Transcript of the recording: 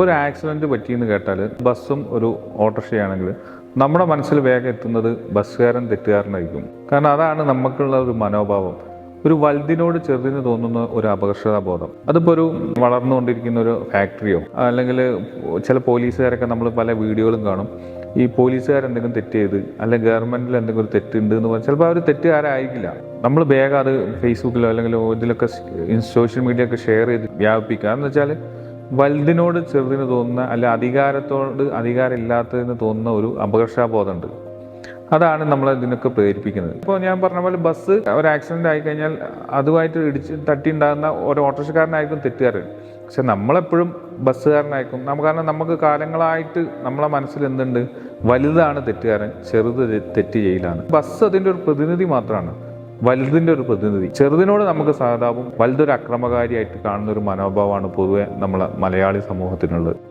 ഇപ്പോൾ ഒരു ആക്സിഡന്റ് പറ്റിയെന്ന് കേട്ടാൽ ബസ്സും ഒരു ഓട്ടോറിക്ഷയാണെങ്കിൽ നമ്മുടെ മനസ്സിൽ വേഗം എത്തുന്നത് ബസ്സുകാരൻ തെറ്റുകാരനായിരിക്കും. കാരണം അതാണ് നമുക്കുള്ള ഒരു മനോഭാവം. ഒരു വലുതിനോട് ചെറുതിന് തോന്നുന്ന ഒരു അപകർഷതാബോധം അതിപ്പോൾ ഒരു വളർന്നുകൊണ്ടിരിക്കുന്ന ഒരു ഫാക്ടറിയോ അല്ലെങ്കിൽ ചില പോലീസുകാരൊക്കെ നമ്മൾ പല വീഡിയോകളും കാണും. ഈ എന്തെങ്കിലും തെറ്റ് ചെയ്ത് അല്ലെങ്കിൽ ഗവൺമെന്റിൽ എന്തെങ്കിലും ഒരു തെറ്റുണ്ട് എന്ന് പറഞ്ഞാൽ ചിലപ്പോൾ അവർ തെറ്റുകാരായിരിക്കില്ല നമ്മൾ വേഗം അത് ഫേസ്ബുക്കിലോ അല്ലെങ്കിൽ ഇതിലൊക്കെ സോഷ്യൽ മീഡിയ ഒക്കെ ഷെയർ ചെയ്ത് വ്യാപിപ്പിക്കുക. എന്ന് വെച്ചാൽ വലുതിനോട് ചെറുതിന് തോന്നുന്ന അല്ല അധികാരത്തോട് അധികാരം ഇല്ലാത്തതിന് തോന്നുന്ന ഒരു അപകർഷാബോധമുണ്ട്. അതാണ് നമ്മൾ ഇതിനൊക്കെ പ്രേരിപ്പിക്കുന്നത്. ഇപ്പോൾ ഞാൻ പറഞ്ഞ പോലെ ബസ് ഒരു ആക്സിഡന്റ് ആയിക്കഴിഞ്ഞാൽ അതുമായിട്ട് ഇടിച്ച് തട്ടി ഉണ്ടാകുന്ന ഒരു ഓട്ടോറിക്ഷക്കാരനായിരിക്കും തെറ്റുകാരൻ. പക്ഷെ നമ്മളെപ്പോഴും ബസ്സുകാരനായിരിക്കും. നമുക്ക് കാരണം നമുക്ക് കാലങ്ങളായിട്ട് നമ്മളെ മനസ്സിൽ എന്തുണ്ട്? വലുതാണ് തെറ്റുകാരൻ ചെറുത് തെറ്റ് ചെയ്യലാണ്. ബസ് അതിന്റെ ഒരു പ്രതിനിധി മാത്രമാണ്. വലുതിന്റെ ഒരു പ്രതിനിധി. ചെറുതിനോട് നമുക്ക് സഹതാപം വലുതൊരു അക്രമകാരിയായിട്ട് കാണുന്ന ഒരു മനോഭാവമാണ് പൊതുവെ നമ്മളെ മലയാളി സമൂഹത്തിനുള്ളത്.